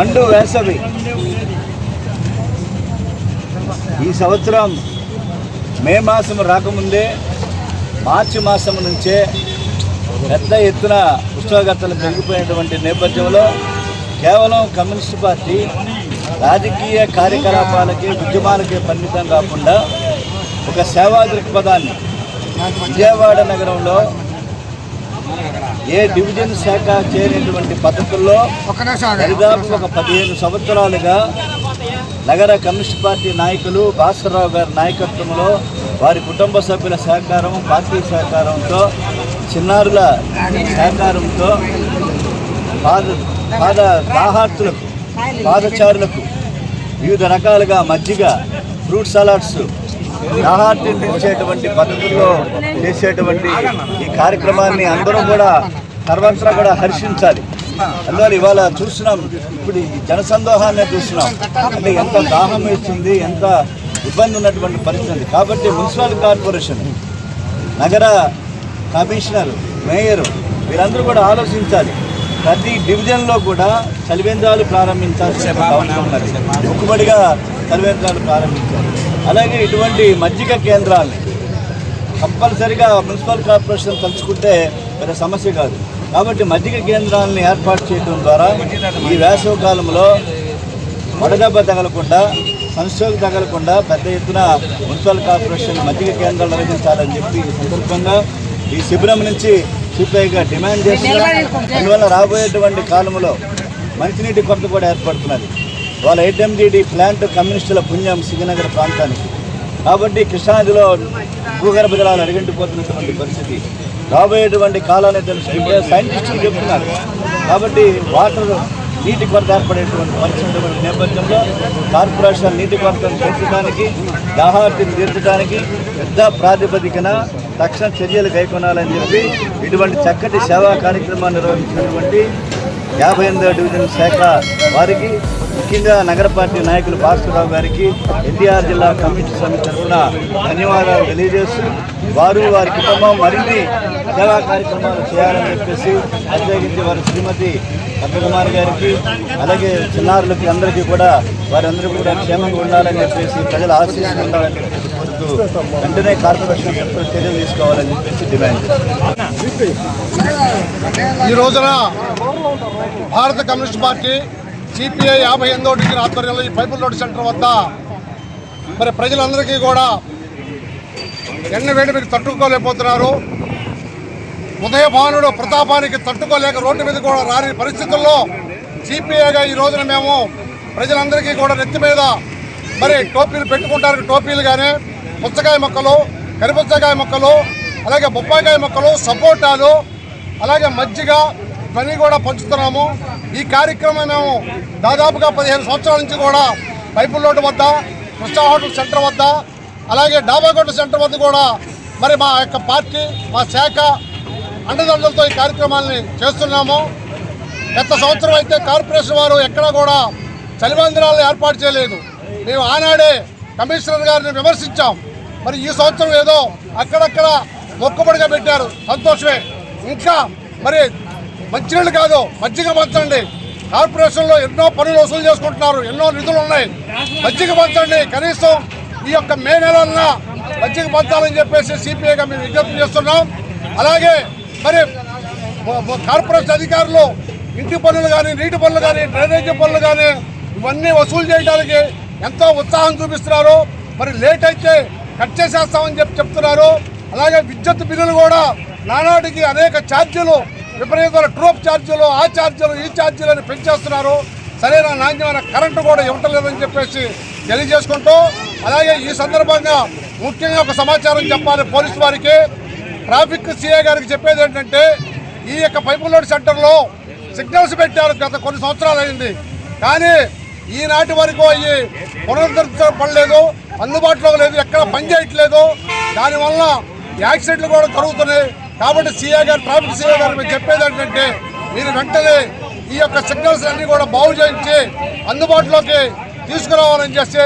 మండు వేసవి. ఈ సంవత్సరం మే మాసం రాకముందే మార్చి మాసం నుంచే పెద్ద ఎత్తున ఉష్ణోగ్రతలు పెరిగిపోయినటువంటి నేపథ్యంలో కేవలం కమ్యూనిస్ట్ పార్టీ రాజకీయ కార్యకలాపాలకి ఉద్యమాలకి పరిమితం కాకుండా ఒక సేవా దృక్పథాన్ని విజయవాడ నగరంలో ఏ డివిజన్ శాఖ చేయనటువంటి పద్ధతుల్లో దరిదాపు ఒక పదిహేను సంవత్సరాలుగా నగర కమ్యూనిస్ట్ పార్టీ నాయకులు భాస్కర్రావు గారి నాయకత్వంలో వారి కుటుంబ సభ్యుల సహకారం పార్టీ సహకారంతో చిన్నారుల సహకారంతో పాద పాద దాహార్తులకు పాదచారులకు వివిధ రకాలుగా మజ్జిగ ఫ్రూట్ సలాడ్స్ దాహార్తిని తీర్చేటువంటి పద్ధతుల్లో చేసేటువంటి ఈ కార్యక్రమాన్ని అందరూ కూడా సర్వత్రా కూడా హర్షించాలి. అందువల్ల ఇవాళ చూస్తున్నాం ఇప్పుడు ఈ జనసందోహాన్ని చూస్తున్నాం. అంటే ఎంత దాహం వేస్తుంది ఎంత ఇబ్బంది ఉన్నటువంటి పరిస్థితి. కాబట్టి మున్సిపల్ కార్పొరేషన్ నగర కమిషనర్ మేయర్ వీరందరూ కూడా ఆలోచించాలి. ప్రతి డివిజన్లో కూడా చలివేంద్రాలు ప్రారంభించాల్సిన ఉన్నది. ముక్కుబడిగా చలివేంద్రాలు ప్రారంభించాలి. అలాగే ఇటువంటి మజ్జిగ కేంద్రాలని కంపల్సరిగా మున్సిపల్ కార్పొరేషన్ తలుచుకుంటే పెద్ద సమస్య కాదు. కాబట్టి మజ్జిగ కేంద్రాలను ఏర్పాటు చేయడం ద్వారా ఈ వేసవి కాలంలో వడదెబ్బ తగలకుండా సంక్షోభం తగలకుండా పెద్ద ఎత్తున మున్సిపల్ కార్పొరేషన్ మజ్జిగ కేంద్రాలు నిర్వహించాలని చెప్పి ఈ సందర్భంగా ఈ శిబిరం నుంచి సిపిఐగా డిమాండ్ చేస్తున్నారు. అందువల్ల రాబోయేటువంటి కాలంలో మంచినీటి కొరత కూడా ఏర్పడుతున్నది. వాళ్ళ ఏటీఎండిడి ప్లాంట్ కమ్యూనిస్టుల పుణ్యం సింగనగర్ ప్రాంతానికి. కాబట్టి కృష్ణానదిలో భూగర్భ జలాలు అడిగంటిపోతున్నటువంటి పరిస్థితి. రాబోయేటువంటి కాలాన్ని తెలుసు. సైంటిస్టులు చెప్తున్నారు. కాబట్టి వాటర్ నీటి కొరత ఏర్పడేటువంటి పరిస్థితి నేపథ్యంలో కార్పొరేషన్ నీటి కొరతను తీర్చడానికి దాహార్తిని తీర్చడానికి పెద్ద ప్రాతిపదికన తక్షణ చర్యలు కైకొనాలని చెప్పి ఇటువంటి చక్కటి సేవా కార్యక్రమాన్ని నిర్వహించినటువంటి యాభై ఎనిమిదో డివిజన్ శాఖ వారికి ముఖ్యంగా నగర పార్టీ నాయకులు భాస్కర్రావు గారికి ఎన్టీఆర్ జిల్లా కమిటీ సమితి తరఫున ధన్యవాదాలు తెలియజేస్తూ వారు వారి కుటుంబం మరిన్ని సేవా కార్యక్రమాలు చేయాలని చెప్పేసి ప్రత్యేకించి వారి శ్రీమతి పద్మకుమార్ గారికి అలాగే చిన్నారులకి అందరికీ కూడా వారందరూ కూడా క్షేమంగా ఉండాలని చెప్పేసి ప్రజలు ఆశీస్సులు ఉండాలని చెప్పేసి కోరుతూ వెంటనే కార్పొరేషన్ చర్యలు తీసుకోవాలని చెప్పేసి డిమాండ్ ఈ రోజున భారత కమ్యూనిస్ట్ పార్టీ సిపిఐ యాభై ఎనిమిదో డిగ్రీ ఆధ్వర్యంలో ఈ పైపుల్ రోడ్ సెంటర్ వద్ద మరి ప్రజలందరికీ కూడా ఎండ వేడి మీకు తట్టుకోలేకపోతున్నారు. ఉదయభానుడు ప్రతాపానికి తట్టుకోలేక రోడ్డు మీద కూడా రాని పరిస్థితుల్లో సిపిఐగా ఈ రోజున మేము ప్రజలందరికీ కూడా నెత్తి మీద మరి టోపీలు పెట్టుకుంటారు టోపీలు కానీ పుచ్చకాయ మొక్కలు కరిపుచ్చకాయ మొక్కలు అలాగే బొప్పాయికాయ మొక్కలు సపోటాలు అలాగే మజ్జిగ ఇవన్నీ కూడా పంచుతున్నాము. ఈ కార్యక్రమం మేము దాదాపుగా పదిహేను సంవత్సరాల నుంచి కూడా పైపుల్ రోడ్డు వద్ద కృష్ణా హోటల్ సెంటర్ వద్ద అలాగే డాబాగొట్ట సెంటర్ వద్ద కూడా మరి మా యొక్క పార్టీ మా శాఖ అండదండలతో ఈ కార్యక్రమాన్ని చేస్తున్నాము. గత సంవత్సరం అయితే కార్పొరేషన్ వారు ఎక్కడా కూడా చలిమందిరాలను ఏర్పాటు చేయలేదు. మేము ఆనాడే కమిషనర్ గారిని విమర్శించాం. మరి ఈ సంవత్సరం ఏదో అక్కడక్కడ మొక్కుబడిగా పెట్టారు. సంతోషమే. ఇంకా మరి మంచినీళ్ళు కాదు మజ్జిగ పంచండి. కార్పొరేషన్లో ఎన్నో పనులు వసూలు చేసుకుంటున్నారు ఎన్నో నిధులు ఉన్నాయి. మజ్జిగ పంచండి. కనీసం ఈ యొక్క మే నెలన్నా మజ్జిగ పంచాలని చెప్పేసి సిపిఐగా మేము విజ్ఞప్తి చేస్తున్నాం. అలాగే మరి కార్పొరేషన్ అధికారులు ఇంటి పనులు కానీ నీటి పనులు కానీ డ్రైనేజీ పనులు కానీ ఇవన్నీ వసూలు చేయడానికి ఎంతో ఉత్సాహం చూపిస్తున్నారు. మరి లేట్ అయితే కట్ చేసేస్తామని చెప్పి చెప్తున్నారు. అలాగే విద్యుత్ బిల్లులు కూడా నానాటికి అనేక ఛార్జీలు విపరీతమైన ట్రోప్ ఛార్జీలు ఆ ఛార్జీలు ఈ ఛార్జీలు అని పెంచేస్తున్నారు. సరైన నాణ్యమైన కరెంటు కూడా ఇవ్వటం లేదని చెప్పేసి తెలియజేసుకుంటూ అలాగే ఈ సందర్భంగా ముఖ్యంగా ఒక సమాచారం చెప్పాలి పోలీసు వారికి. ట్రాఫిక్ సిఏ గారికి చెప్పేది ఏంటంటే ఈ యొక్క పైపులోడ్ సెంటర్లో సిగ్నల్స్ పెట్టారు గత కొన్ని సంవత్సరాలు అయింది కానీ ఈనాటి వరకు అవి పునరుద్ధరించబడలేదు అందుబాటులో లేదు ఎక్కడ పనిచేయట్లేదు దానివల్ల యాక్సిడెంట్లు కూడా జరుగుతున్నాయి. కాబట్టి సీఏ గారు ట్రాఫిక్ సీఏ గారు మేము చెప్పేది ఏంటంటే మీరు వెంటనే ఈ యొక్క సిగ్నల్స్ అన్ని కూడా బాగు చేయించి అందుబాటులోకి తీసుకురావాలని చేస్తే